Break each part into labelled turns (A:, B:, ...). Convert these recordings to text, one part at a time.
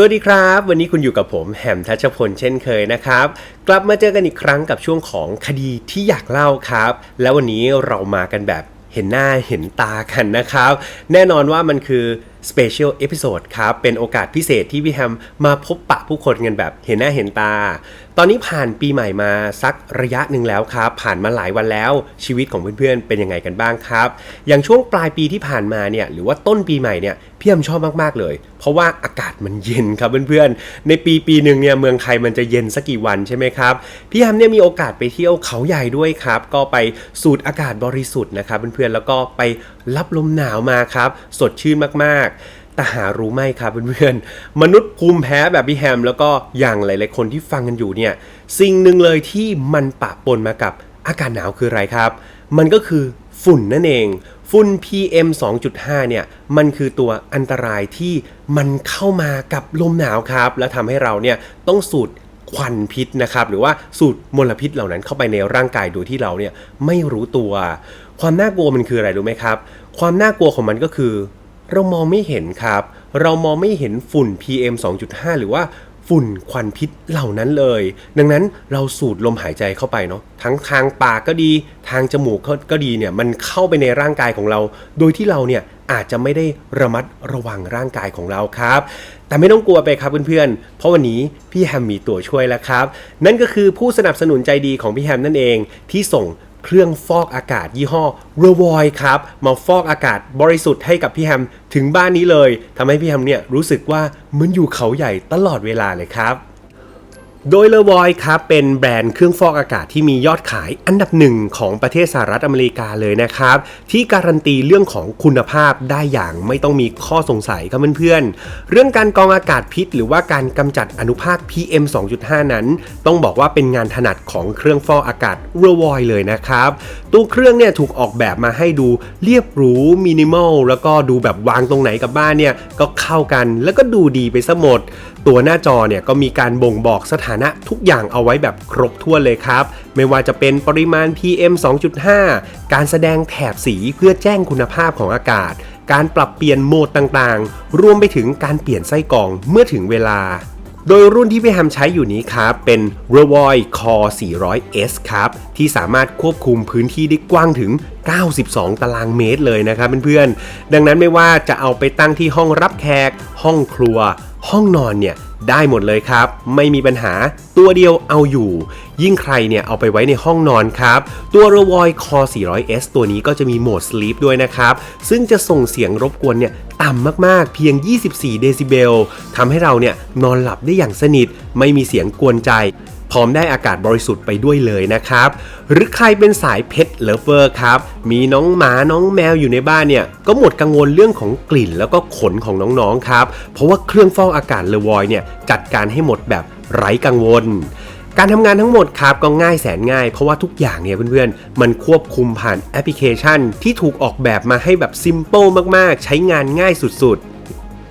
A: สวัสดีครับ วันนี้คุณอยู่กับผมแหมทัชพลเช่นเคยนะครับ กลับมาเจอกันอีกครั้งกับช่วงของคดีที่อยากเล่าครับ แล้ววันนี้เรามากันแบบเห็นหน้าเห็นตากันนะครับ แน่นอนว่ามันคือสเปเชียลเอพิโซดครับ เป็นโอกาสพิเศษที่พี่แฮมมาพบปะผู้คนกันแบบเห็นหน้าเห็นตา ตอนนี้ผ่านปีใหม่มาสักระยะหนึ่งแล้วครับ ผ่านมาหลายวันแล้วชีวิตของเพื่อนๆ เป็นยังไงกันบ้างครับ อย่างช่วงปลายปีที่ผ่านมาเนี่ยหรือว่าต้นปีใหม่เนี่ยพี่แฮมชอบมากๆเลย เพราะว่าอากาศมันเย็นครับเพื่อนๆ ในปีปีหนึ่งเนี่ยเมืองไทยมันจะเย็นสักกี่วันใช่ไหมครับพี่แฮมเนี่ยมีโอกาสไปเที่ยวเขาใหญ่ด้วยครับ ก็ไปสูดอากาศบริสุทธิ์นะครับเพื่อนๆแล้วก็ไปรับลมหนาวมาครับ สดชื่นมากแต่หารู้ไหมครับเพื่อนๆ มนุษย์ภูมิแพ้แบบพี่แฮม แล้วก็อย่างหลายๆคนที่ฟังกันอยู่เนี่ย สิ่งหนึ่งเลยที่มันปะปนมากับอากาศหนาวคืออะไรครับ มันก็คือฝุ่นนั่นเอง ฝุ่น PM 2.5 เนี่ย มันคือตัวอันตรายที่มันเข้ามากับลมหนาวครับ และทำให้เราเนี่ยต้องสูดควันพิษนะครับ หรือว่าสูดมลพิษเหล่านั้นเข้าไปในร่างกายโดยที่เราเนี่ยไม่รู้ตัว ความน่ากลัวมันคืออะไรรู้ไหมครับ ความน่ากลัวของมันก็คือ เรามองไม่เห็นครับ เรามองไม่เห็นฝุ่น PM 2.5 หรือว่าฝุ่นควันพิษเหล่านั้นเลย ดังนั้นเราสูดลมหายใจเข้าไปเนาะทั้งทางปากก็ดี ทางจมูกก็ดีเนี่ยมันเข้าไปในร่างกายของเรา โดยที่เราเนี่ยอาจจะไม่ได้ระมัดระวังร่างกายของเราครับ แต่ไม่ต้องกลัวไปครับเพื่อนๆ เพราะวันนี้พี่แฮมมีตัวช่วยแล้วครับ นั่นก็คือผู้สนับสนุนใจดีของพี่แฮมนั่นเองที่ส่ง เครื่องฟอกอากาศยี่ห้อ r e v o i ครับ มาฟอกอากาศบริสุทธิ์ให้กับพี่แฮมถึงบ้านนี้เลยทำให้พี่แฮมเนี่ยรู้สึกว่าเหมือนอยู่เขาใหญ่ตลอดเวลาเลยครับ โดยเลวอยครับเป็นแบรนด์เครื่องฟอกอากาศที่มียอดขายอันดับหนึ่งของประเทศสหรัฐอเมริกาเลยนะครับ ที่การันตีเรื่องของคุณภาพได้อย่างไม่ต้องมีข้อสงสัยครับเพื่อนๆ เรื่องการกรองอากาศพิษ หรือว่าการกำจัดอนุภาค PM 2.5 นั้น ต้องบอกว่าเป็นงานถนัดของเครื่องฟอกอากาศเรวอยเลยนะครับ ตัวเครื่องเนี่ยถูกออกแบบมาให้ดูเรียบหรูมินิมอลแล้วก็ดูแบบวางตรงไหนกับบ้านเนี่ยก็เข้ากันแล้วก็ดูดีไปซะหมด ตัวหน้าจอเนี่ยก็มีการบ่งบอกสถานะทุกอย่างเอาไว้แบบครบถ้วนเลยครับ ไม่ว่าจะเป็นปริมาณ PM 2.5 การแสดงแถบสีเพื่อแจ้งคุณภาพของอากาศ การปรับเปลี่ยนโหมดต่างๆ รวมไปถึงการเปลี่ยนไส้กรองเมื่อถึงเวลาโดยรุ่นที่พี่แฮมใช้อยู่นี้ครับ เป็น r e v o i Core 400S ครับ ที่สามารถควบคุมพื้นที่ได้กว้างถึง 92 ตารางเมตรเลยนะครับเพื่อนๆ ดังนั้นไม่ว่าจะเอาไปตั้งที่ห้องรับแขก ห้องครัว ห้องนอนเนี่ยได้หมดเลยครับ ไม่มีปัญหาตัวเดียวเอาอยู่ ยิ่งใครเนี่ยเอาไปไว้ในห้องนอนครับ ตัว r e v o i Core 400S ตัวนี้ก็จะมีโหมด Sleep ด้วยนะครับ ซึ่งจะส่งเสียงรบกวนเนี่ยต่ำมากๆ เพียง 24 เดซิเบลทำให้เราเนี่ยนอนหลับได้อย่างสนิท ไม่มีเสียงกวนใจ พร้อมได้อากาศบริสุทธิ์ไปด้วยเลยนะครับ หรือใครเป็นสายเพ t เลเวอร์ครับ มีน้องหมาน้องแมวอยู่ในบ้านเนี่ย ก็หมดกังวลเรื่องของกลิ่นแล้วก็ขนของน้องๆครับ เพราะว่าเครื่องฟอกอากาศเลวอยเนี่ยจัดการให้หมดแบบไร้กังวลการทำงานทั้งหมดครับก็ง่ายแสนง่าย เพราะว่าทุกอย่างเนี่ยเพื่อนๆ มันควบคุมผ่านแอปพลิเคชัน ที่ถูกออกแบบมาให้แบบซิมเ l ิลมากๆ ใช้งานง่ายสุดๆ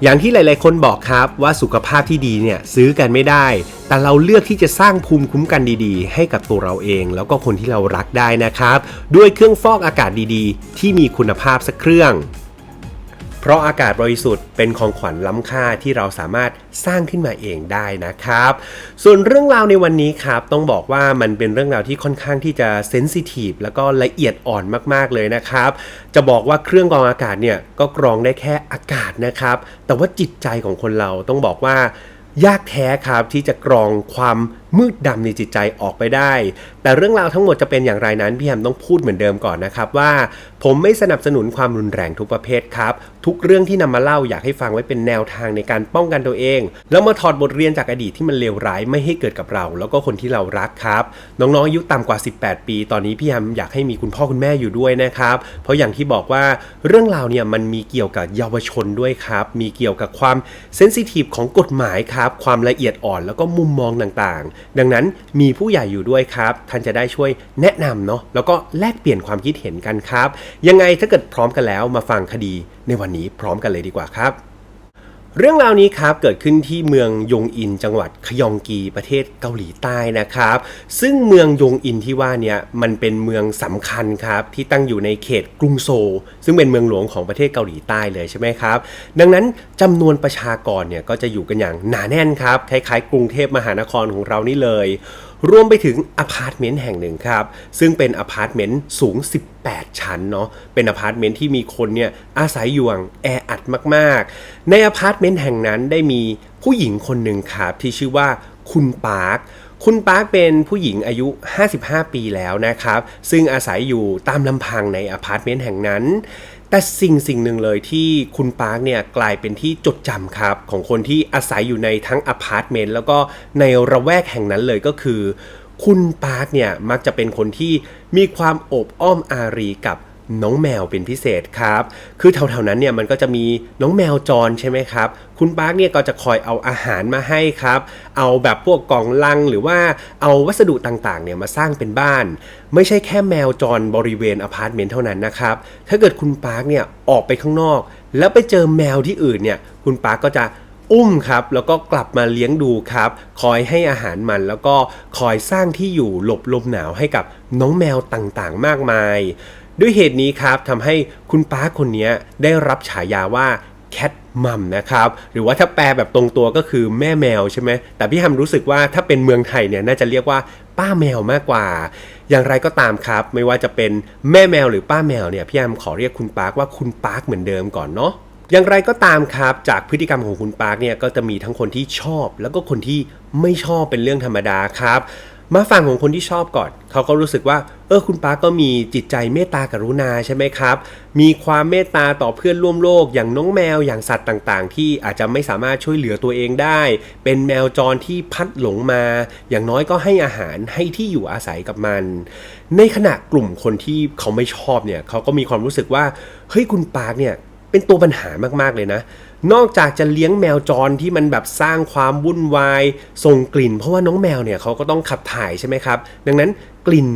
A: อย่างที่หลาย ๆ คนบอกครับว่าสุขภาพที่ดีเนี่ยซื้อกันไม่ได้ แต่เราเลือกที่จะสร้างภูมิคุ้มกันดี ๆ ให้กับตัวเราเอง แล้วก็คนที่เรารักได้นะครับ ด้วยเครื่องฟอกอากาศดี ๆ ที่มีคุณภาพสักเครื่อง ราะอากาศบริสุทธิ์เป็นของขวัญล้ำค่าที่เราสามารถสร้างขึ้นมาเองได้นะครับ ส่วนเรื่องราวในวันนี้ครับ ต้องบอกว่ามันเป็นเรื่องราวที่ค่อนข้างที่จะเซนซิทีฟแล้วก็ละเอียดอ่อนมากๆเลยนะครับ จะบอกว่าเครื่องกรองอากาศเนี่ยก็กรองได้แค่อากาศนะครับ แต่ว่าจิตใจของคนเราต้องบอกว่ายากแท้ครับที่จะกรองความมืดดำในจิตใจออกไปได้ แต่เรื่องราวทั้งหมดจะเป็นอย่างไรนั้นพี่แฮมต้องพูดเหมือนเดิมก่อนนะครับว่า ผมไม่สนับสนุนความรุนแรงทุกประเภทครับ ทุกเรื่องที่นำมาเล่าอยากให้ฟังไว้เป็นแนวทางในการป้องกันตัวเอง แล้วมาถอดบทเรียนจากอดีตที่มันเลวร้ายไม่ให้เกิดกับเรา แล้วก็คนที่เรารักครับ น้องๆอายุต่ำกว่า 18 ปี ตอนนี้พี่แฮมอยากให้มีคุณพ่อคุณแม่อยู่ด้วยนะครับ เพราะอย่างที่บอกว่าเรื่องราวเนี่ยมันมีเกี่ยวกับเยาวชนด้วยครับ มีเกี่ยวกับความเซนซิทีฟของกฎหมายครับ ความละเอียดอ่อนแล้วก็มุมมองต่างๆดังนั้นมีผู้ใหญ่อยู่ด้วยครับ ท่านจะได้ช่วยแนะนำเนาะแล้วก็แลกเปลี่ยนความคิดเห็นกันครับ ยังไงถ้าเกิดพร้อมกันแล้วมาฟังคดีในวันนี้พร้อมกันเลยดีกว่าครับ เรื่องราวนี้ครับเกิดขึ้นที่เมืองยงอินจังหวัดขยองกีประเทศเกาหลีใต้นะครับ ซึ่งเมืองยงอินที่ว่าเนี่ยมันเป็นเมืองสำคัญครับที่ตั้งอยู่ในเขตกรุงโซลซึ่งเป็นเมืองหลวงของประเทศเกาหลีใต้เลยใช่ไหมครับ ดังนั้นจำนวนประชากรเนี่ยก็จะอยู่กันอย่างหนาแน่นครับคล้ายๆ กรุงเทพมหานครของเรานี่เลย รวมไปถึงอพาร์ตเมนต์แห่งหนึ่งครับซึ่งเป็นอพาร์ตเมนต์สูง 18 8 ชั้นเนาะเป็นอพาร์ตเมนต์ที่มีคนเนี่ยอาศัยอยู่อย่างแออัดมากๆ ในอพาร์ตเมนต์แห่งนั้นได้มีผู้หญิงคนหนึ่งครับที่ชื่อว่าคุณปาร์คคุณปาร์คเป็นผู้หญิงอายุ 55 ปีแล้วนะครับ ซึ่งอาศัยอยู่ตามลำพังในอพาร์ตเมนต์แห่งนั้น แต่สิ่งสิ่งหนึ่งเลยที่คุณปาร์คเนี่ยกลายเป็นที่จดจำครับ ของคนที่อาศัยอยู่ในทั้งอพาร์ตเมนต์แล้วก็ในระแวกแห่งนั้นเลยก็คือ คุณปาร์คเนี่ยมักจะเป็นคนที่มีความโอบอ้อมอารีกับน้องแมวเป็นพิเศษครับ คือแถวๆนั้นเนี่ยมันก็จะมีน้องแมวจรใช่ไหมครับ คุณปาร์คเนี่ยก็จะคอยเอาอาหารมาให้ครับ เอาแบบพวกกล่องลังหรือว่าเอาวัสดุต่างๆเนี่ยมาสร้างเป็นบ้าน ไม่ใช่แค่แมวจรบริเวณอพาร์ตเมนต์เท่านั้นนะครับ ถ้าเกิดคุณปาร์คเนี่ยออกไปข้างนอก แล้วไปเจอแมวที่อื่นเนี่ย คุณปาร์คก็จะ อุ้มครับแล้วก็กลับมาเลี้ยงดูครับ คอยให้อาหารมันแล้วก็คอยสร้างที่อยู่หลบลมหนาวให้กับน้องแมวต่างๆ มากมาย ด้วยเหตุนี้ครับทำให้คุณป้าคนนี้ได้รับฉายาว่าแคทมัมนะครับหรือว่าถ้าแปลแบบตรงตัวก็คือแม่แมวใช่ไหมแต่พี่ฮัมรู้สึกว่าถ้าเป็นเมืองไทยเนี่ยน่าจะเรียกว่าป้าแมวมากกว่า อย่างไรก็ตามครับ ไม่ว่าจะเป็นแม่แมวหรือป้าแมวเนี่ยพี่ฮัมขอเรียกคุณปาร์คว่าคุณปาร์คเหมือนเดิมก่อนเนาะ อย่างไรก็ตามครับ จากพฤติกรรมของคุณปาร์คเนี่ยก็จะมีทั้งคนที่ชอบ แล้วก็คนที่ไม่ชอบเป็นเรื่องธรรมดาครับมาฝั่งของคนที่ชอบก่อน เขาก็รู้สึกว่า เออคุณปาร์คก็มีจิตใจเมตตากรุณาใช่ไหมครับ มีความเมตตาต่อเพื่อนร่วมโลก อย่างน้องแมวอย่างสัตว์ต่างๆ ที่อาจจะไม่สามารถช่วยเหลือตัวเองได้ เป็นแมวจรที่พัดหลงมา อย่างน้อยก็ให้อาหารให้ที่อยู่อาศัยกับมัน ในขณะกลุ่มคนที่เขาไม่ชอบเนี่ย เขาก็มีความรู้สึกว่า เฮ้ยคุณปาร์คเนี่ย เป็นตัวปัญหามากๆเลยนะ นอกจากจะเลี้ยงแมวจรที่มันแบบสร้างความวุ่นวาย ส่งกลิ่น เพราะว่าน้องแมวเนี่ยเขาก็ต้องขับถ่ายใช่ไหมครับ ดังนั้นกลิ่น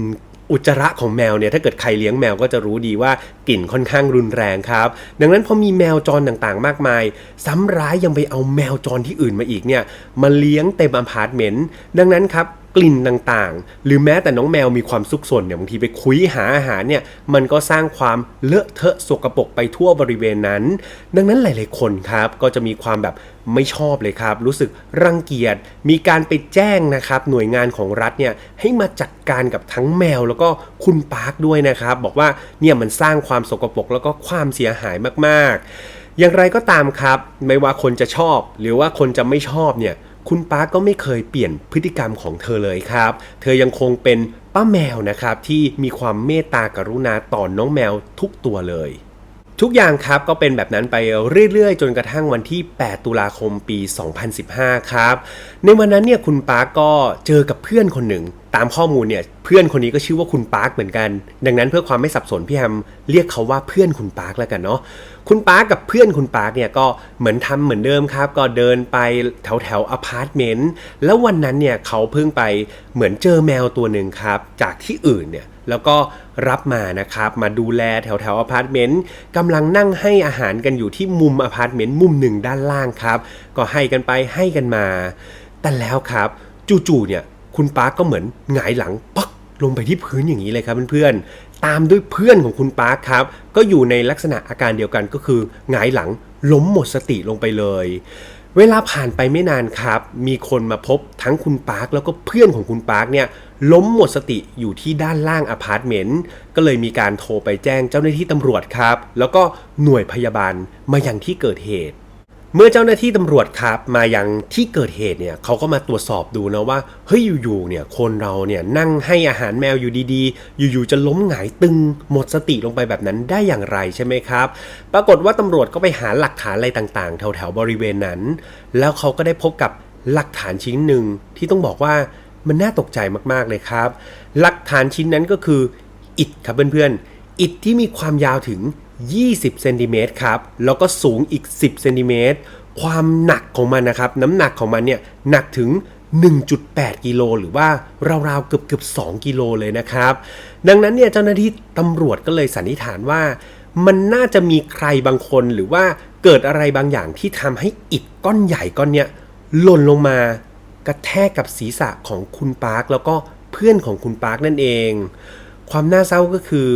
A: อุจจาระของแมวเนี่ยถ้าเกิดใครเลี้ยงแมวก็จะรู้ดีว่ากลิ่นค่อนข้างรุนแรงครับ ดังนั้นพอมีแมวจรต่างๆ มากมาย ซ้ำร้ายยังไปเอาแมวจรที่อื่นมาอีกเนี่ยมาเลี้ยงเต็มอพาร์ตเมนต์ดังนั้นครับ กลิ่นต่างๆ หรือแม้แต่น้องแมวมีความซุกซนเนี่ยบางทีไปคุยหาอาหารเนี่ยมันก็สร้างความเลอะเทอะสกปรกไปทั่วบริเวณนั้น ดังนั้นหลาย ๆ คนครับก็จะมีความแบบไม่ชอบเลยครับ รู้สึกรังเกียจมีการไปแจ้งนะครับหน่วยงานของรัฐเนี่ยให้มาจัดการกับทั้งแมวแล้วก็คุณปาร์คด้วยนะครับ บอกว่าเนี่ยมันสร้างความสกปรกแล้วก็ความเสียหายมากๆ อย่างไรก็ตามครับ ไม่ว่าคนจะชอบ หรือว่าคนจะไม่ชอบเนี่ย คุณป้าก็ไม่เคยเปลี่ยนพฤติกรรมของเธอเลยครับ เธอยังคงเป็นป้าแมวนะครับที่มีความเมตตากรุณาต่อนน้องแมวทุกตัวเลย ทุกอย่างครับก็เป็นแบบนั้นไปเรื่อยๆ จนกระทั่งวันที่ 8 ตุลาคมปี 2015 ครับ ในวันนั้นเนี่ยคุณปาร์กก็เจอกับเพื่อนคนหนึ่ง ตามข้อมูลเนี่ยเพื่อนคนนี้ก็ชื่อว่าคุณปาร์คเหมือนกัน ดังนั้นเพื่อความไม่สับสนพี่แฮมเรียกเขาว่าเพื่อนคุณปาร์คแล้วกันเนาะคุณปาร์คกับเพื่อนคุณปาร์คเนี่ยก็เหมือนทำเหมือนเดิมครับ ก็เดินไปแถวแถวอพาร์ตเมนต์แล้ววันนั้นเนี่ยเขาเพิ่งไปเหมือนเจอแมวตัวหนึ่งครับจากที่อื่นเนี่ย แล้วก็รับมานะครับ มาดูแลแถวแถวอพาร์ตเมนต์กำลังนั่งให้อาหารกันอยู่ที่มุมอพาร์ตเมนต์มุมหนึ่งด้านล่างครับ ก็ให้กันไปให้กันมา แต่แล้วครับจู่ๆเนี่ยคุณปาร์คก็เหมือนหงายหลังปักลงไปที่พื้นอย่างนี้เลยครับเพื่อนๆ ตามด้วยเพื่อนของคุณปาร์คครับ ก็อยู่ในลักษณะอาการเดียวกันก็คือหงายหลังล้มหมดสติลงไปเลย เวลาผ่านไปไม่นานครับ มีคนมาพบทั้งคุณปาร์คแล้วก็เพื่อนของคุณปาร์คเนี่ยล้มหมดสติอยู่ที่ด้านล่างอพาร์ตเมนต์ก็เลยมีการโทรไปแจ้งเจ้าหน้าที่ตำรวจครับ แล้วก็หน่วยพยาบาลมาอย่างที่เกิดเหตุ เมื่อเจ้าหน้าที่ตำรวจครับมายังที่เกิดเหตุเนี่ยเขาก็มาตรวจสอบดูนะว่าเฮ้ยอยู่ๆเนี่ยคนเราเนี่ยนั่งให้อาหารแมวอยู่ดีๆ อยู่ๆจะล้มหงายตึงหมดสติลงไปแบบนั้นได้อย่างไรใช่ไหมครับ ปรากฏว่าตำรวจก็ไปหาหลักฐานอะไรต่างๆ แถวๆบริเวณนั้น แล้วเขาก็ได้พบกับหลักฐานชิ้นหนึ่งที่ต้องบอกว่ามันน่าตกใจมากๆเลยครับ หลักฐานชิ้นนั้นก็คืออิฐครับเพื่อนๆอิฐที่มีความยาวถึง 20เซนติเมตรครับ แล้วก็สูงอีก 10เซนติเมตร ความหนักของมันนะครับ น้ำหนักของมันเนี่ยหนักถึง 1.8 กิโลหรือว่าราวๆเกือบเกือบ2กิโลเลยนะครับ ดังนั้นเนี่ยเจ้าหน้าที่ตำรวจก็เลยสันนิษฐานว่า มันน่าจะมีใครบางคนหรือว่าเกิดอะไรบางอย่างที่ทำให้อิฐก้อนใหญ่ก้อนเนี้ยหล่นลงมากระแทกกับศีรษะของคุณปาร์คแล้วก็เพื่อนของคุณปาร์คนั่นเอง ความน่าเศร้าก็คือ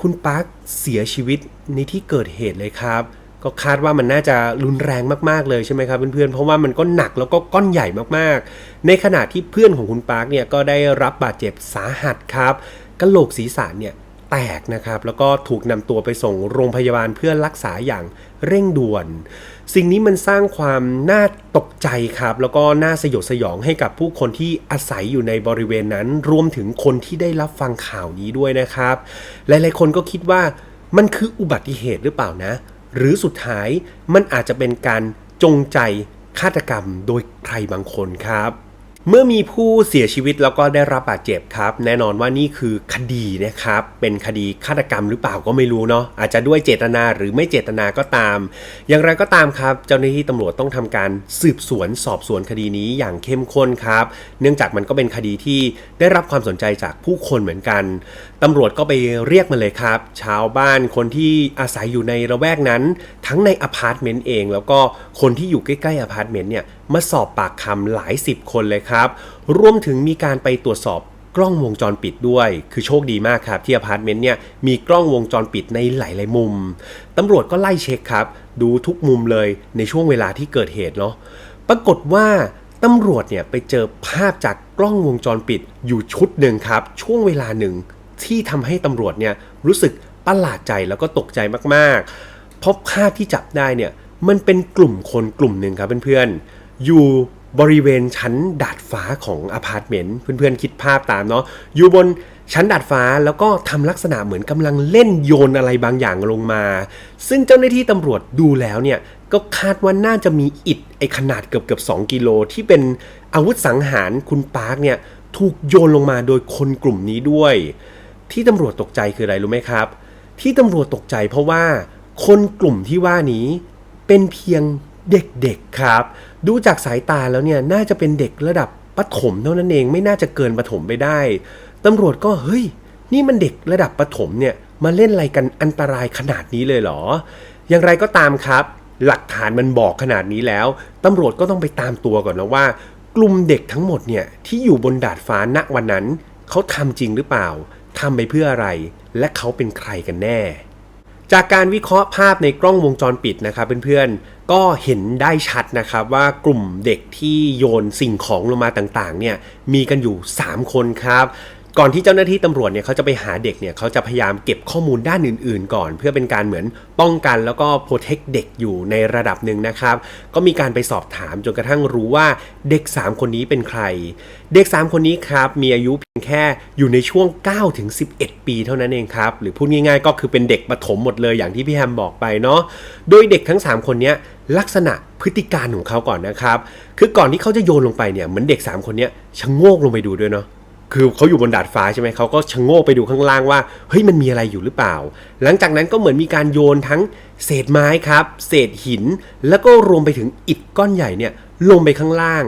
A: คุณปาร์คเสียชีวิตในที่เกิดเหตุเลยครับ ก็คาดว่ามันน่าจะรุนแรงมากๆเลยใช่ไหมครับเพื่อนๆเพราะว่ามันก็หนักแล้วก็ก้อนใหญ่มากๆ ในขณะที่เพื่อนของคุณปาร์คเนี่ยก็ได้รับบาดเจ็บสาหัสครับกระโหลกศีรษะเนี่ยแตกนะครับแล้วก็ถูกนำตัวไปส่งโรงพยาบาลเพื่อรักษาอย่างเร่งด่วน สิ่งนี้มันสร้างความน่าตกใจครับ แล้วก็น่าสยดสยองให้กับผู้คนที่อาศัยอยู่ในบริเวณนั้น รวมถึงคนที่ได้รับฟังข่าวนี้ด้วยนะครับ หลายๆ คนก็คิดว่ามันคืออุบัติเหตุหรือเปล่านะ หรือสุดท้ายมันอาจจะเป็นการจงใจฆาตกรรมโดยใครบางคนครับ เมื่อมีผู้เสียชีวิตแล้วก็ได้รับบาดเจ็บครับ แน่นอนว่านี่คือคดีนะครับ เป็นคดีฆาตกรรมหรือเปล่าก็ไม่รู้เนาะอาจจะด้วยเจตนาหรือไม่เจตนาก็ตาม อย่างไรก็ตามครับ เจ้าหน้าที่ตำรวจต้องทำการสืบสวนสอบสวนคดีนี้อย่างเข้มข้นครับ เนื่องจากมันก็เป็นคดีที่ได้รับความสนใจจากผู้คนเหมือนกันตำรวจก็ไปเรียกมาเลยครับ ชาวบ้านคนที่อาศัยอยู่ในระแวกนั้น ทั้งในอพาร์ตเมนต์เอง แล้วก็คนที่อยู่ใกล้ๆอพาร์ตเมนต์เนี่ยมาสอบปากคำหลายสิบคนเลยครับ รวมถึงมีการไปตรวจสอบกล้องวงจรปิดด้วย คือโชคดีมากครับ ที่อพาร์ตเมนต์เนี่ยมีกล้องวงจรปิดในหลาย ๆ มุม ตำรวจก็ไล่เช็คครับ ดูทุกมุมเลยในช่วงเวลาที่เกิดเหตุเนาะ ปรากฏว่าตำรวจเนี่ยไปเจอภาพจากกล้องวงจรปิดอยู่ชุดหนึ่งครับ ช่วงเวลาหนึ่งที่ทำให้ตำรวจเนี่ยรู้สึกประหลาดใจแล้วก็ตกใจมาก ๆ เพราะภาพที่จับได้เนี่ยมันเป็นกลุ่มคนกลุ่มหนึ่งครับเพื่อนๆ อยู่บริเวณชั้นดาดฟ้าของอพาร์ตเมนต์เพื่อนๆคิดภาพตามเนาะอยู่บนชั้นดาดฟ้าแล้วก็ทำลักษณะเหมือนกำลังเล่นโยนอะไรบางอย่างลงมา ซึ่งเจ้าหน้าที่ตำรวจดูแล้วเนี่ยก็คาดว่าน่าจะมีอิฐไอขนาดเกือบเกือบสกิโลที่เป็นอาวุธสังหารคุณปาร์คเนี่ยถูกโยนลงมาโดยคนกลุ่มนี้ด้วย ที่ตำรวจตกใจคืออะไรรู้ไหมครับ ที่ตำรวจตกใจเพราะว่าคนกลุ่มที่ว่านี้เป็นเพียงเด็กๆครับ ดูจากสายตาแล้วเนี่ยน่าจะเป็นเด็กระดับประถมเท่านั้นเองไม่น่าจะเกินประถมไปได้ตำรวจก็เฮ้ย นี่มันเด็กระดับประถมเนี่ยมาเล่นอะไรกันอันตรายขนาดนี้เลยเหรอ อย่างไรก็ตามครับ หลักฐานมันบอกขนาดนี้แล้วตำรวจก็ต้องไปตามตัวก่อนนะว่า กลุ่มเด็กทั้งหมดเนี่ยที่อยู่บนดาดฟ้าณวันนั้นเขาทำจริงหรือเปล่าทำไปเพื่ออะไร และเขาเป็นใครกันแน่ จากการวิเคราะห์ภาพในกล้องวงจรปิดนะครับเพื่อนๆ ก็เห็นได้ชัดนะครับว่ากลุ่มเด็กที่โยนสิ่งของลงมาต่างๆเนี่ยมีกันอยู่ 3 คนครับ ก่อนที่เจ้าหน้าที่ตำรวจเนี่ยเขาจะไปหาเด็กเนี่ยเขาจะพยายามเก็บข้อมูลด้านอื่น ๆ ก่อน เพื่อเป็นการเหมือนป้องกันแล้วก็โปรเทคเด็กอยู่ในระดับหนึ่งนะครับ ก็มีการไปสอบถามจนกระทั่งรู้ว่าเด็ก 3 คนนี้เป็นใคร เด็ก 3 คนนี้ครับมีอายุเพียงแค่อยู่ในช่วง9ถึง11 ปีเท่านั้นเองครับ หรือพูดง่าย ๆ ก็คือเป็นเด็กประถมหมดเลยอย่างที่พี่แฮมบอกไปเนาะโดยเด็กทั้ง 3 คนนี้ลักษณะพฤติการของเขาก่อนนะครับ คือก่อนที่เขาจะโยนลงไปเนี่ยเหมือนเด็ก 3 คนนี้ชะโงกลงไปดูด้วยเนาะ คือเขาอยู่บนดาดฟ้าใช่ไหมเขาก็ชะโงกไปดูข้างล่างว่าเฮ้ยมันมีอะไรอยู่หรือเปล่า หลังจากนั้นก็เหมือนมีการโยนทั้งเศษไม้ครับ เศษหิน แล้วก็รวมไปถึงอิฐก้อนใหญ่เนี่ยลงไปข้างล่าง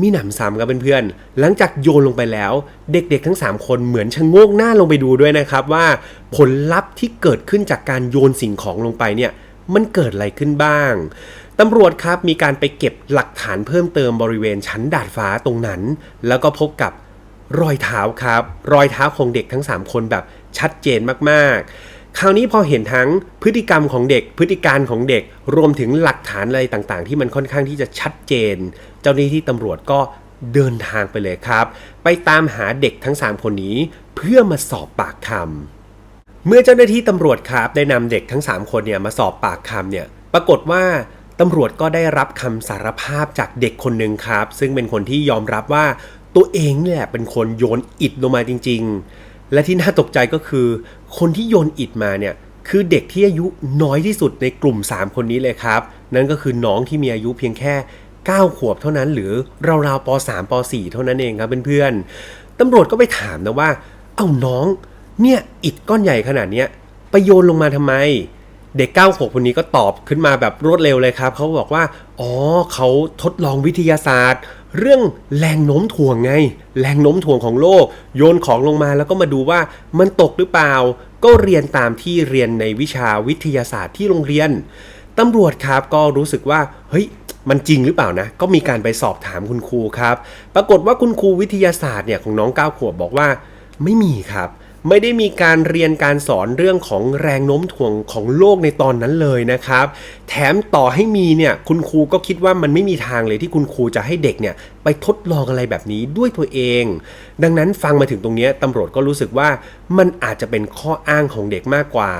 A: มีหนำซ้ำครับเพื่อนๆหลังจากโยนลงไปแล้ว เด็กๆทั้ง 3 คนเหมือนชะโงกหน้าลงไปดูด้วยนะครับว่าผลลัพธ์ที่เกิดขึ้นจากการโยนสิ่งของลงไปเนี่ยมันเกิดอะไรขึ้นบ้างตำรวจครับมีการไปเก็บหลักฐานเพิ่มเติมบริเวณชั้นดาดฟ้าตรงนั้น แล้วก็พบกับ รอยเท้าครับ รอยเท้าของเด็กทั้ง 3 คนแบบชัดเจนมากๆ คราวนี้พอเห็นทั้งพฤติกรรมของเด็ก พฤติการของเด็ก รวมถึงหลักฐานอะไรต่างๆ ที่มันค่อนข้างที่จะชัดเจน เจ้าหน้าที่ตำรวจก็เดินทางไปเลยครับ ไปตามหาเด็กทั้ง 3 คนนี้เพื่อมาสอบปากคำเมื่อเจ้าหน้าที่ตำรวจครับได้นำเด็กทั้ง 3 คนเนี่ยมาสอบปากคำเนี่ยปรากฏว่าตำรวจก็ได้รับคำสารภาพจากเด็กคนหนึ่งครับ ซึ่งเป็นคนที่ยอมรับว่า ตัวเองเนี่ยเป็นคนโยนอิฐลงมาจริง ๆ และที่น่าตกใจก็คือ คนที่โยนอิฐมาเนี่ยคือเด็กที่อายุน้อยที่สุดในกลุ่ม 3 คนนี้เลยครับ นั่นก็คือน้องที่มีอายุเพียงแค่ 9 ขวบเท่านั้นหรือราวๆป .3 ป .4 เท่านั้นเองครับเพื่อนๆตำรวจก็ไปถามนะว่า เอ้าน้องเนี่ยอิฐก้อนใหญ่ขนาดเนี้ยไปโยนลงมาทำไม เด็ก 9 ขวบคนนี้ก็ตอบขึ้นมาแบบรวดเร็วเลยครับ เขาบอกว่า อ๋อเขาทดลองวิทยาศาสตร์ เรื่องแรงโน้มถ่วงไง แรงโน้มถ่วงของโลก โยนของลงมาแล้วก็มาดูว่ามันตกหรือเปล่า ก็เรียนตามที่เรียนในวิชาวิทยาศาสตร์ที่โรงเรียนตำรวจครับก็รู้สึกว่าเฮ้ยมันจริงหรือเปล่านะ ก็มีการไปสอบถามคุณครูครับ ปรากฏว่าคุณครูวิทยาศาสตร์เนี่ยของน้องก้าวขวบบอกว่า ไม่มีครับ ไม่ได้มีการเรียนการสอนเรื่องของแรงโน้มถ่วงของโลกในตอนนั้นเลยนะครับ แถมต่อให้มีเนี่ยคุณครูก็คิดว่ามันไม่มีทางเลยที่คุณครูจะให้เด็กเนี่ยไปทดลองอะไรแบบนี้ด้วยตัวเอง ดังนั้นฟังมาถึงตรงนี้ตำรวจก็รู้สึกว่ามันอาจจะเป็นข้ออ้างของเด็กมากกว่า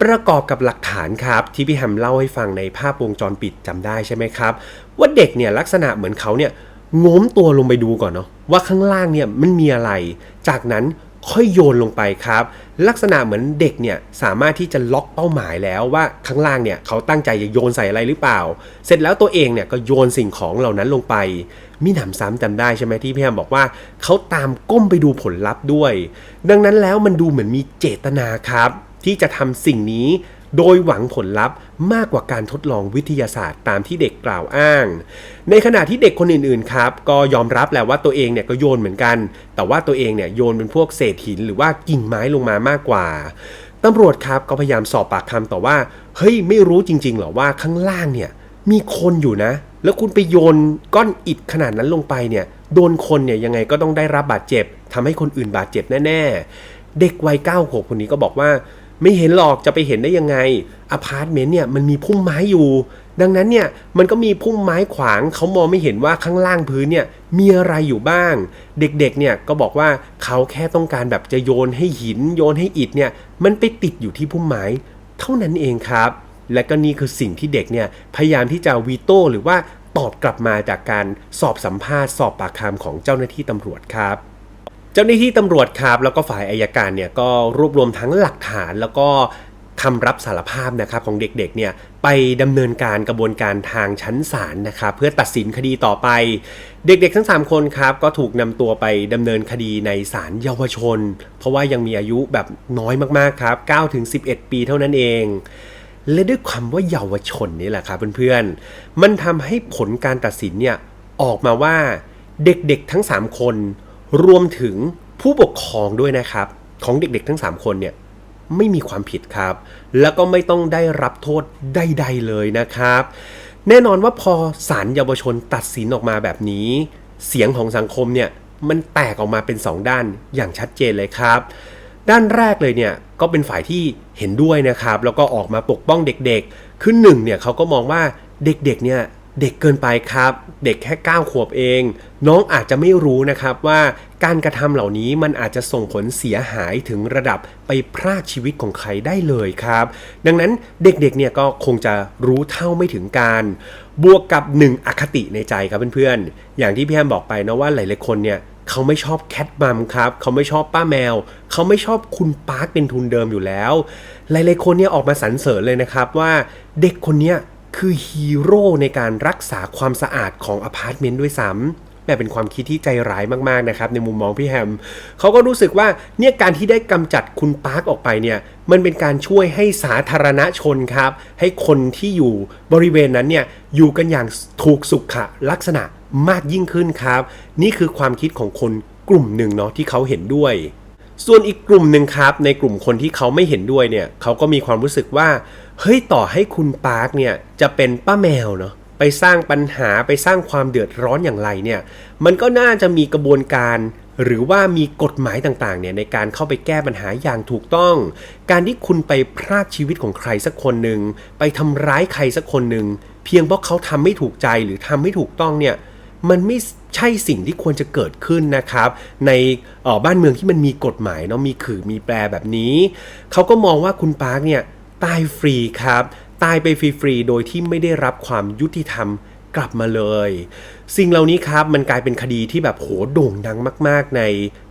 A: ประกอบกับหลักฐานครับ ที่พี่แฮมเล่าให้ฟังในภาพวงจรปิดจำได้ใช่ไหมครับ ว่าเด็กเนี่ยลักษณะเหมือนเขาเนี่ยโง้มตัวลงไปดูก่อนเนาะว่าข้างล่างเนี่ยมันมีอะไร จากนั้น ค่อยโยนลงไปครับ ลักษณะเหมือนเด็กเนี่ยสามารถที่จะล็อกเป้าหมายแล้วว่าข้างล่างเนี่ยเขาตั้งใจจะโยนใส่อะไรหรือเปล่า เสร็จแล้วตัวเองเนี่ยก็โยนสิ่งของเหล่านั้นลงไป มีหนำซ้ำจำได้ใช่ไหมที่พี่แฮมบอกว่าเขาตามก้มไปดูผลลัพธ์ด้วย ดังนั้นแล้วมันดูเหมือนมีเจตนาครับ ที่จะทำสิ่งนี้ โดยหวังผลลัพธ์มากกว่าการทดลองวิทยาศาสตร์ตามที่เด็กกล่าวอ้าง ในขณะที่เด็กคนอื่นๆครับก็ยอมรับแหละว่าตัวเองเนี่ยก็โยนเหมือนกัน แต่ว่าตัวเองเนี่ยโยนเป็นพวกเศษหินหรือว่ากิ่งไม้ลงมามากกว่าตำรวจครับก็พยายามสอบปากคำต่อว่าเฮ้ยไม่รู้จริงๆเหรอว่าข้างล่างเนี่ยมีคนอยู่นะ แล้วคุณไปโยนก้อนอิฐขนาดนั้นลงไปเนี่ยโดนคนเนี่ยยังไงก็ต้องได้รับบาดเจ็บทำให้คนอื่นบาดเจ็บแน่ ๆ เด็กวัยเก้าขวบคนนี้ก็บอกว่า ไม่เห็นหรอกจะไปเห็นได้ยังไงอพาร์ตเมนต์เนี่ยมันมีพุ่มไม้อยู่ ดังนั้นเนี่ยมันก็มีพุ่มไม้ขวางเขามองไม่เห็นว่าข้างล่างพื้นเนี่ยมีอะไรอยู่บ้าง เด็กๆเนี่ยก็บอกว่าเขาแค่ต้องการแบบจะโยนให้หินโยนให้อิฐเนี่ยมันไปติดอยู่ที่พุ่มไม้เท่านั้นเองครับ และก็นี่คือสิ่งที่เด็กเนี่ยพยายามที่จะวีโต้หรือว่าตอบกลับมาจากการสอบสัมภาษณ์สอบปากคำของเจ้าหน้าที่ตำรวจครับ เจ้าหน้าที่ตำรวจครับแล้วก็ฝ่ายอายการเนี่ยก็รวบรวมทั้งหลักฐานแล้วก็คำรับสารภาพนะครับของเด็กๆเนี่ยไปดำเนินการกระบวนการทางชั้นศาลนะครับเพื่อตัดสินคดีต่อไป เด็กๆ ทั้ง 3 คนครับก็ถูกนำตัวไปดำเนินคดีในศาลเยาวชน เพราะว่ายังมีอายุแบบน้อยมากๆครับ9ถึง11 ปีเท่านั้นเองและด้วยความว่าเยาวชนนี่แหละครับเพื่อนๆ มันทำให้ผลการตัดสินเนี่ยออกมาว่าเด็กๆทั้ง 3 คน รวมถึงผู้ปกครองด้วยนะครับ ของเด็กๆทั้ง 3 คนเนี่ยไม่มีความผิดครับ แล้วก็ไม่ต้องได้รับโทษใดๆเลยนะครับ แน่นอนว่าพอศาลเยาวชนตัดสินออกมาแบบนี้ เสียงของสังคมเนี่ยมันแตกออกมาเป็น 2 ด้านอย่างชัดเจนเลยครับ ด้านแรกเลยเนี่ยก็เป็นฝ่ายที่เห็นด้วยนะครับ แล้วก็ออกมาปกป้องเด็กๆ คือหนึ่งเนี่ยเขาก็มองว่าเด็กๆเนี่ย เด็กเกินไปครับ เด็กแค่ 9 ขวบเอง น้องอาจจะไม่รู้นะครับว่าการกระทำเหล่านี้มันอาจจะส่งผลเสียหายถึงระดับไปพรากชีวิตของใครได้เลยครับ ดังนั้นเด็กๆเนี่ยก็คงจะรู้เท่าไม่ถึงการ บวกกับหนึ่งอคติในใจครับเพื่อนๆ อย่างที่พี่แอมบอกไปนะว่าหลายๆคนเนี่ยเขาไม่ชอบแคทมัมครับเขาไม่ชอบป้าแมว เขาไม่ชอบคุณปาร์คเป็นทุนเดิมอยู่แล้ว หลายๆคนเนี่ยออกมาสรรเสริญเลยนะครับว่าเด็กคนเนี้ย คือฮีโร่ในการรักษาความสะอาดของอพาร์ตเมนต์ด้วยซ้ำแม่เป็นความคิดที่ใจร้ายมากๆนะครับ ในมุมมองพี่แฮมเขาก็รู้สึกว่าเนี่ยการที่ได้กำจัดคุณปาร์คออกไปเนี่ยมันเป็นการช่วยให้สาธารณชนครับ ให้คนที่อยู่บริเวณนั้นเนี่ยอยู่กันอย่างถูกสุขลักษณะมากยิ่งขึ้นครับ นี่คือความคิดของคนกลุ่มหนึ่งเนาะที่เขาเห็นด้วย ส่วนอีกกลุ่มหนึ่งครับ ในกลุ่มคนที่เขาไม่เห็นด้วยเนี่ยเขาก็มีความรู้สึกว่า เฮ้ยต่อให้คุณปาร์คเนี่ยจะเป็นป้าแมวเนาะไปสร้างปัญหาไปสร้างความเดือดร้อนอย่างไรเนี่ยมันก็น่าจะมีกระบวนการหรือว่ามีกฎหมายต่างๆเนี่ยในการเข้าไปแก้ปัญหาอย่างถูกต้อง การที่คุณไปพรากชีวิตของใครสักคนหนึ่งไปทำร้ายใครสักคนหนึ่งเพียงเพราะเขาทำไม่ถูกใจหรือทำไม่ถูกต้องเนี่ยมันไม่ใช่สิ่งที่ควรจะเกิดขึ้นนะครับ ในออบ้านเมืองที่มันมีกฎหมายเนาะมีขื่อมีแปรแบบนี้ เขาก็มองว่าคุณปาร์คเนี่ย ตายฟรีครับ ตายไปฟรีๆ โดยที่ไม่ได้รับความยุติธรรมกลับมาเลย สิ่งเหล่านี้ครับมันกลายเป็นคดีที่แบบโหโด่งดังมาก ๆ ใน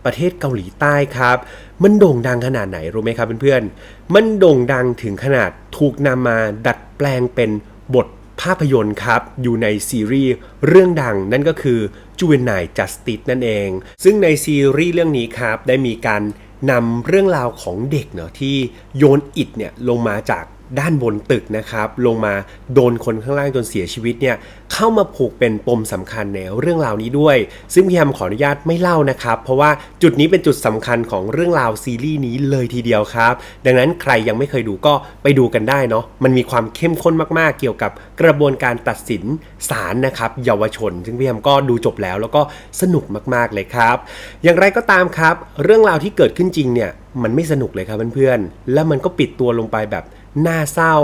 A: ประเทศเกาหลีใต้ครับ มันโด่งดังขนาดไหนรู้ไหมครับเพื่อนๆ มันโด่งดังถึงขนาดถูกนำมาดัดแปลงเป็นบทภาพยนตร์ครับ อยู่ในซีรีส์เรื่องดังนั่นก็คือ Juvenile Justice นั่นเอง ซึ่งในซีรีส์เรื่องนี้ครับได้มีการ นำเรื่องราวของเด็กเนาะที่โยนอิดเนี่ยลงมาจาก ด้านบนตึกนะครับลงมาโดนคนข้างล่างจนเสียชีวิตเนี่ยเข้ามาผูกเป็นปมสำคัญในเรื่องราวนี้ด้วย ซึ่งพี่แฮมขออนุญาตไม่เล่านะครับ เพราะว่าจุดนี้เป็นจุดสำคัญของเรื่องราวซีรีส์นี้เลยทีเดียวครับ ดังนั้นใครยังไม่เคยดูก็ไปดูกันได้เนาะมันมีความเข้มข้นมากๆ เกี่ยวกับกระบวนการตัดสินศาลนะครับเยาวชน ซึ่งพี่แฮมก็ดูจบแล้ว แล้วก็สนุกมากๆเลยครับ อย่างไรก็ตามครับ เรื่องราวที่เกิดขึ้นจริงเนี่ยมันไม่สนุกเลยครับเพื่อนๆ และมันก็ปิดตัวลงไปแบบ น่าเศร้า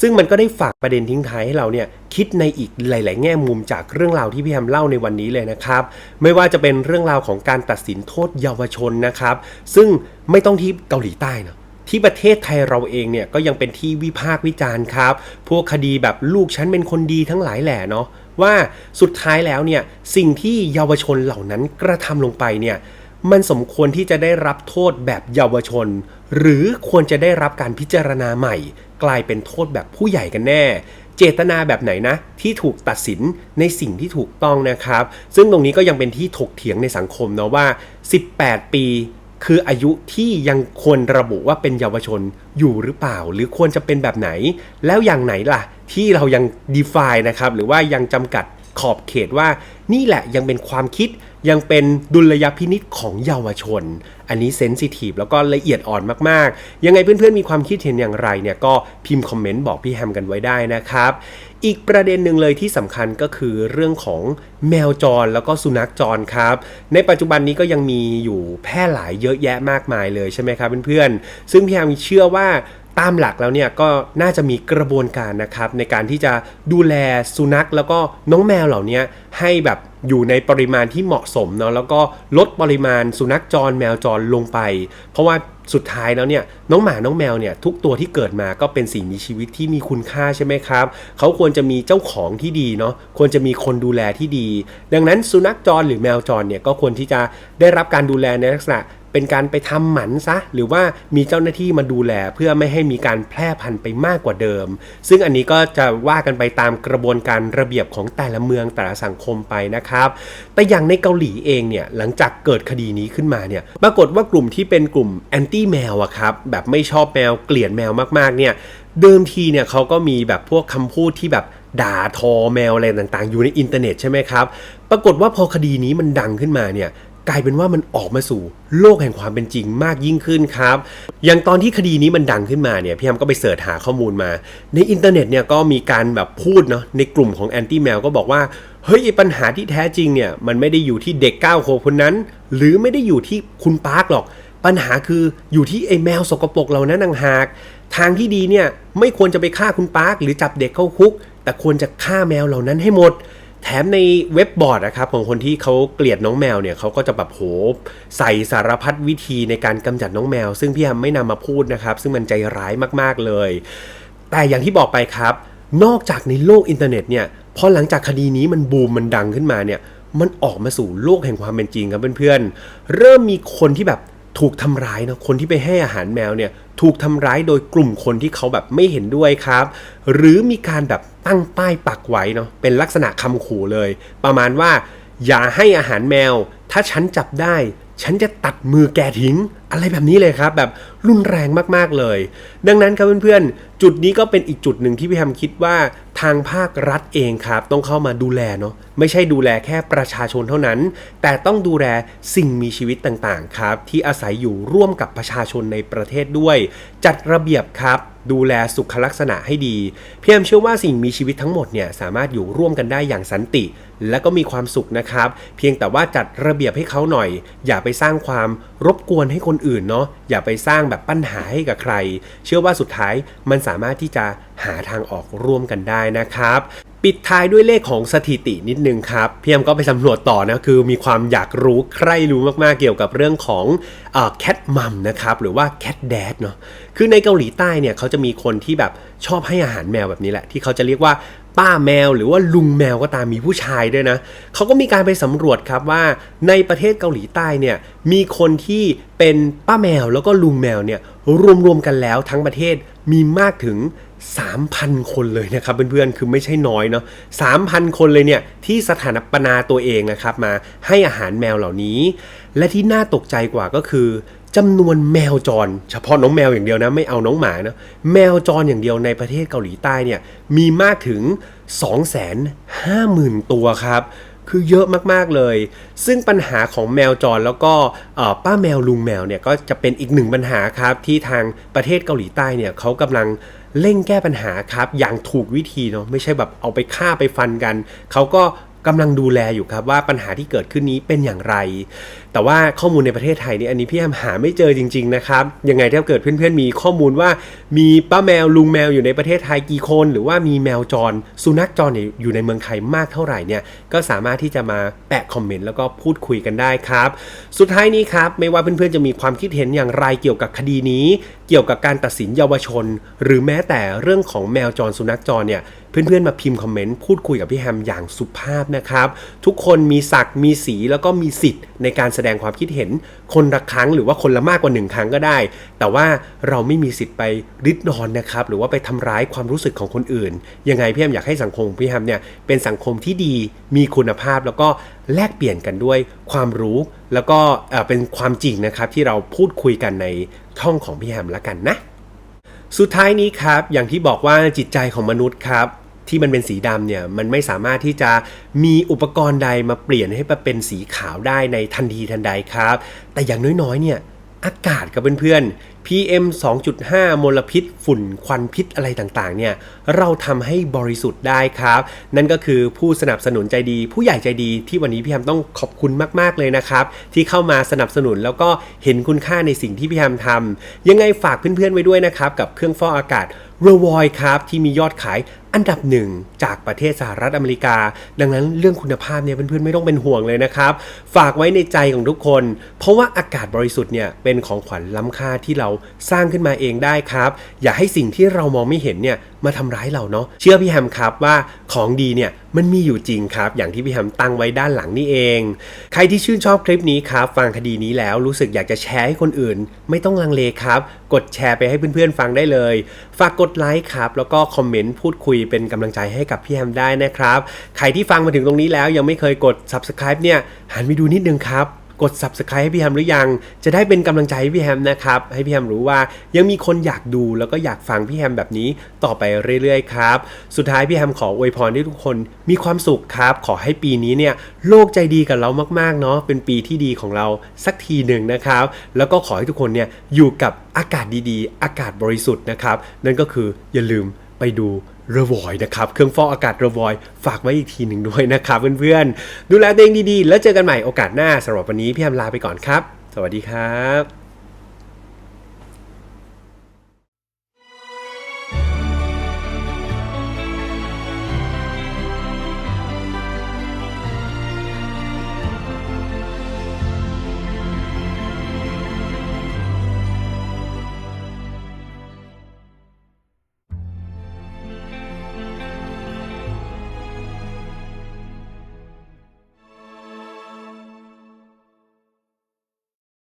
A: ซึ่งมันก็ได้ฝากประเด็นทิ้งท้ายให้เราเนี่ยคิดในอีกหลาย ๆ แง่มุมจากเรื่องราวที่พี่แฮมเล่าในวันนี้เลยนะครับ ไม่ว่าจะเป็นเรื่องราวของการตัดสินโทษเยาวชนนะครับ ซึ่งไม่ต้องที่เกาหลีใต้เนาะที่ประเทศไทยเราเองเนี่ยก็ยังเป็นที่วิพากษ์วิจารณ์ครับ พวกคดีแบบลูกฉันเป็นคนดีทั้งหลายแหล่เนาะว่าสุดท้ายแล้วเนี่ยสิ่งที่เยาวชนเหล่านั้นกระทำลงไปเนี่ยมันสมควรที่จะได้รับโทษแบบเยาวชน หรือควรจะได้รับการพิจารณาใหม่ กลายเป็นโทษแบบผู้ใหญ่กันแน่ เจตนาแบบไหนนะ ที่ถูกตัดสินในสิ่งที่ถูกต้องนะครับ ซึ่งตรงนี้ก็ยังเป็นที่ถกเถียงในสังคมเนาะว่า 18 ปีคืออายุที่ยังควรระบุว่าเป็นเยาวชนอยู่หรือเปล่า หรือควรจะเป็นแบบไหน แล้วอย่างไหนล่ะ ที่เรายัง define นะครับ หรือว่ายังจำกัดขอบเขตว่านี่แหละยังเป็นความคิด ยังเป็นดุลยพินิษของเยาวชน อันนี้เซนซิทีฟแล้วก็ละเอียดอ่อนมากๆ ยังไงเพื่อนๆมีความคิดเห็นอย่างไรเนี่ยก็พิมพ์คอมเมนต์บอกพี่แฮมกันไว้ได้นะครับ อีกประเด็นหนึ่งเลยที่สำคัญก็คือเรื่องของแมวจรแล้วก็สุนัขจรครับ ในปัจจุบันนี้ก็ยังมีอยู่แพร่หลายเยอะแยะมากมายเลยใช่ไหมครับเพื่อนๆ ซึ่งพี่แฮมเชื่อว่าตามหลักแล้วเนี่ยก็น่าจะมีกระบวนการนะครับในการที่จะดูแลสุนัขแล้วก็น้องแมวเหล่านี้ให้แบบ อยู่ในปริมาณที่เหมาะสมเนาะแล้วก็ลดปริมาณสุนัขจรแมวจรลงไป เพราะว่าสุดท้ายแล้วเนี่ยน้องหมาน้องแมวเนี่ยทุกตัวที่เกิดมาก็เป็นสิ่งมีชีวิตที่มีคุณค่าใช่ไหมครับ เขาควรจะมีเจ้าของที่ดีเนาะควรจะมีคนดูแลที่ดี ดังนั้นสุนัขจรหรือแมวจรเนี่ยก็ควรที่จะได้รับการดูแลในลักษณะ เป็นการไปทำหมันซะ หรือว่ามีเจ้าหน้าที่มาดูแล เพื่อไม่ให้มีการแพร่พันธุ์ไปมากกว่าเดิม ซึ่งอันนี้ก็จะว่ากันไปตามกระบวนการระเบียบของแต่ละเมืองแต่ละสังคมไปนะครับ แต่อย่างในเกาหลีเองเนี่ยหลังจากเกิดคดีนี้ขึ้นมาเนี่ยปรากฏว่ากลุ่มที่เป็นกลุ่มแอนตี้แมวอะครับแบบไม่ชอบแมวเกลียดแมวมากๆเนี่ยเดิมทีเนี่ยเขาก็มีแบบพวกคำพูดที่แบบด่าทอแมวอะไรต่างๆ อยู่ในอินเทอร์เน็ตใช่ไหมครับ ปรากฏว่าพอคดีนี้มันดังขึ้นมาเนี่ย กลายเป็นว่ามันออกมาสู่โลกแห่งความเป็นจริงมากยิ่งขึ้นครับ อย่างตอนที่คดีนี้มันดังขึ้นมาเนี่ยพี่แฮมก็ไปเสิร์ชหาข้อมูลมา ในอินเทอร์เน็ตเนี่ยก็มีการแบบพูดเนาะในกลุ่มของแอนตี้แมวก็บอกว่าเฮ้ยปัญหาที่แท้จริงเนี่ยมันไม่ได้อยู่ที่เด็ก9ก้าขวบคนนั้น หรือไม่ได้อยู่ที่คุณปาร์คหรอก ปัญหาคืออยู่ที่ไอ้แมวสกปรกเหล่านั้นต่างหาก ทางที่ดีเนี่ยไม่ควรจะไปฆ่าคุณปาร์คหรือจับเด็กเข้าคุก แต่ควรจะฆ่าแมวเหล่านั้นให้หมด แถมในเว็บบอร์ดนะครับของคนที่เขาเกลียดน้องแมวเนี่ยเขาก็จะแบบโหใส่สารพัดวิธีในการกำจัดน้องแมว ซึ่งพี่แฮมไม่นำมาพูดนะครับ ซึ่งมันใจร้ายมากๆเลย แต่อย่างที่บอกไปครับ นอกจากในโลกอินเทอร์เน็ตเนี่ยพอหลังจากคดีนี้มันบูมมันดังขึ้นมาเนี่ยมันออกมาสู่โลกแห่งความเป็นจริงครับเพื่อนๆเริ่มมีคนที่แบบ ถูกทำร้ายเนาะคนที่ไปให้อาหารแมวเนี่ยถูกทำร้ายโดยกลุ่มคนที่เขาแบบไม่เห็นด้วยครับ หรือมีการแบบตั้งป้ายปักไว้เนาะเป็นลักษณะคำขู่เลย ประมาณว่า อย่าให้อาหารแมว ถ้าฉันจับได้ ฉันจะตัดมือแกทิ้ง อะไรแบบนี้เลยครับ แบบ รุนแรงมากๆเลย ดังนั้นครับเพื่อนๆ จุดนี้ก็เป็นอีกจุดหนึ่งที่พี่แฮมคิดว่าทางภาครัฐเองครับ ต้องเข้ามาดูแลเนาะไม่ใช่ดูแลแค่ประชาชนเท่านั้น แต่ต้องดูแลสิ่งมีชีวิตต่างๆครับ ที่อาศัยอยู่ร่วมกับประชาชนในประเทศด้วย จัดระเบียบครับ ดูแลสุขลักษณะให้ดีพี่แอมเชื่อว่าสิ่งมีชีวิตทั้งหมดเนี่ยสามารถอยู่ร่วมกันได้อย่างสันติ และก็มีความสุขนะครับ เพียงแต่ว่าจัดระเบียบให้เขาหน่อย อย่าไปสร้างความรบกวนให้คนอื่นเนาะอย่าไปสร้างแบบปัญหาให้กับใคร เชื่อว่าสุดท้ายมันสามารถที่จะหาทางออกร่วมกันได้นะครับ ปิดท้ายด้วยเลขของสถิตินิดนึงครับพี่แอมก็ไปสำรวจต่อนะคือมีความอยากรู้ใครรู้มากๆเกี่ยวกับเรื่องของแคทมัมนะครับหรือว่าแคทแดดเนาะคือในเกาหลีใต้เนี่ยเขาจะมีคนที่แบบชอบให้อาหารแมวแบบนี้แหละ ที่เขาจะเรียกว่าป้าแมวหรือว่าลุงแมวก็ตามมีผู้ชายด้วยนะเขาก็มีการไปสำรวจครับว่าในประเทศเกาหลีใต้เนี่ยมีคนที่เป็นป้าแมวแล้วก็ลุงแมวเนี่ยรวมๆกันแล้วทั้งประเทศมีมากถึง 3,000 คนเลยนะครับเพื่อนๆ คือไม่ใช่น้อยเนาะ3,000 คนเลยเนี่ยที่สถานปนาตัวเองนะครับมาให้อาหารแมวเหล่านี้ และที่น่าตกใจกว่าก็คือจำนวนแมวจร เฉพาะน้องแมวอย่างเดียวนะไม่เอาน้องหมานะแมวจรอย่างเดียวในประเทศเกาหลีใต้เนี่ยมีมากถึง 250,000 ตัวครับคือเยอะมากๆเลย ซึ่งปัญหาของแมวจรแล้วก็ป้าแมวลุงแมวเนี่ยก็จะเป็นอีกหนึ่งปัญหาครับที่ทางประเทศเกาหลีใต้เนี่ยเขากำลัง เร่งแก้ปัญหาครับ อย่างถูกวิธีเนาะไม่ใช่แบบเอาไปฆ่าไปฟันกัน เขาก็กำลังดูแลอยู่ครับว่าปัญหาที่เกิดขึ้นนี้เป็นอย่างไรแต่ว่าข้อมูลในประเทศไทยนี่อันนี้พี่แอมหาไม่เจอจริง ๆ นะครับ ยังไงถ้าเกิดเพื่อนๆมีข้อมูลว่า มีป้าแมวลุงแมวอยู่ในประเทศไทยกี่คน หรือว่ามีแมวจร สุนัขจรอยู่ในเมืองไทยมากเท่าไหร่เนี่ยก็สามารถที่จะมาแปะคอมเมนต์แล้วก็พูดคุยกันได้ครับ สุดท้ายนี้ครับไม่ว่าเพื่อนๆจะมีความคิดเห็นอย่างไรเกี่ยวกับคดีนี้ เกี่ยวกับการตัดสินเยาวชน หรือแม้แต่เรื่องของแมวจรสุนัขจรเนี่ยเพื่อนๆมาพิมพ์คอมเมนต์พูดคุยกับพี่แฮมอย่างสุภาพนะครับทุกคนมีศักดิ์มีสีแล้วก็มีสิทธิ์ในการแสดงความคิดเห็นคนละครั้งหรือว่าคนละมากกว่าหนึ่งครั้งก็ได้ แต่ว่าเราไม่มีสิทธิ์ไปริดรอนนะครับ หรือว่าไปทำร้ายความรู้สึกของคนอื่น ยังไงพี่แฮมอยากให้สังคมพี่แฮมเนี่ยเป็นสังคมที่ดีมีคุณภาพแล้วก็แลกเปลี่ยนกันด้วยความรู้แล้วก็เอ่อเป็นความจริงนะครับที่เราพูดคุยกันในช่องของพี่แฮมละกันนะ สุดท้ายนี้ครับอย่างที่บอกว่าจิตใจของมนุษย์ครับ ที่มันเป็นสีดำเนี่ยมันไม่สามารถที่จะมีอุปกรณ์ใดมาเปลี่ยนให้มาเป็นสีขาวได้ในทันทีทันใดครับ แต่อย่างน้อยๆเนี่ยอากาศกับเพื่อนๆ PM 2.5 มลพิษ ฝุ่นควันพิษอะไรต่างๆ เนี่ย เราทำให้บริสุทธิ์ได้ครับ นั่นก็คือผู้สนับสนุนใจดี ผู้ใหญ่ใจดีที่วันนี้พี่แฮมต้องขอบคุณมากๆเลยนะครับ ที่เข้ามาสนับสนุนแล้วก็เห็นคุณค่าในสิ่งที่พี่แฮมทำยังไงฝากเพื่อนๆไว้ด้วยนะครับ กับเครื่องฟอกอากาศ r e v o i ครับ ที่มียอดขาย อันดับหนึ่งจากประเทศสหรัฐอเมริกา ดังนั้นเรื่องคุณภาพเนี่ยเพื่อนๆไม่ต้องเป็นห่วงเลยนะครับ ฝากไว้ในใจของทุกคน เพราะว่าอากาศบริสุทธิ์เนี่ยเป็นของขวัญล้ำค่าที่เราสร้างขึ้นมาเองได้ครับ อย่าให้สิ่งที่เรามองไม่เห็นเนี่ยมาทำร้ายเราเนาะเชื่อพี่แฮมครับว่าของดีเนี่ยมันมีอยู่จริงครับ อย่างที่พี่แฮมตั้งไว้ด้านหลังนี่เอง ใครที่ชื่นชอบคลิปนี้ครับ ฟังคดีนี้แล้วรู้สึกอยากจะแชร์ให้คนอื่น ไม่ต้องลังเลครับ กดแชร์ไปให้เพื่อนๆฟังได้เลย ฝากกดไลค์ครับ แล้วก็คอมเมนต์พูดคุยเป็นกำลังใจให้กับพี่แฮมได้นะครับ ใครที่ฟังมาถึงตรงนี้แล้วยังไม่เคยกด subscribe เนี่ยหันไปดูนิดนึงครับ กด subscribe ให้พี่แฮมหรือยัง จะได้เป็นกำลังใจให้พี่แฮมนะครับ ให้พี่แฮมรู้ว่ายังมีคนอยากดูแล้วก็อยากฟังพี่แฮมแบบนี้ต่อไปเรื่อยๆครับ สุดท้ายพี่แฮมขออวยพรให้ทุกคนมีความสุขครับ ขอให้ปีนี้เนี่ยโลกใจดีกับเรามากๆเนาะเป็นปีที่ดีของเราสักทีหนึ่งนะครับ แล้วก็ขอให้ทุกคนเนี่ยอยู่กับอากาศดีๆ อากาศบริสุทธิ์นะครับ นั่นก็คืออย่าลืมไปดู เรวอยนะครับ เครื่องฟอกอากาศเรวอยฝากไว้อีกทีหนึ่งด้วยนะครับเพื่อนๆ ดูแลตัวเองดีๆ แล้วเจอกันใหม่โอกาสหน้าสำหรับวันนี้พี่แฮมลาไปก่อนครับ สวัสดีครับ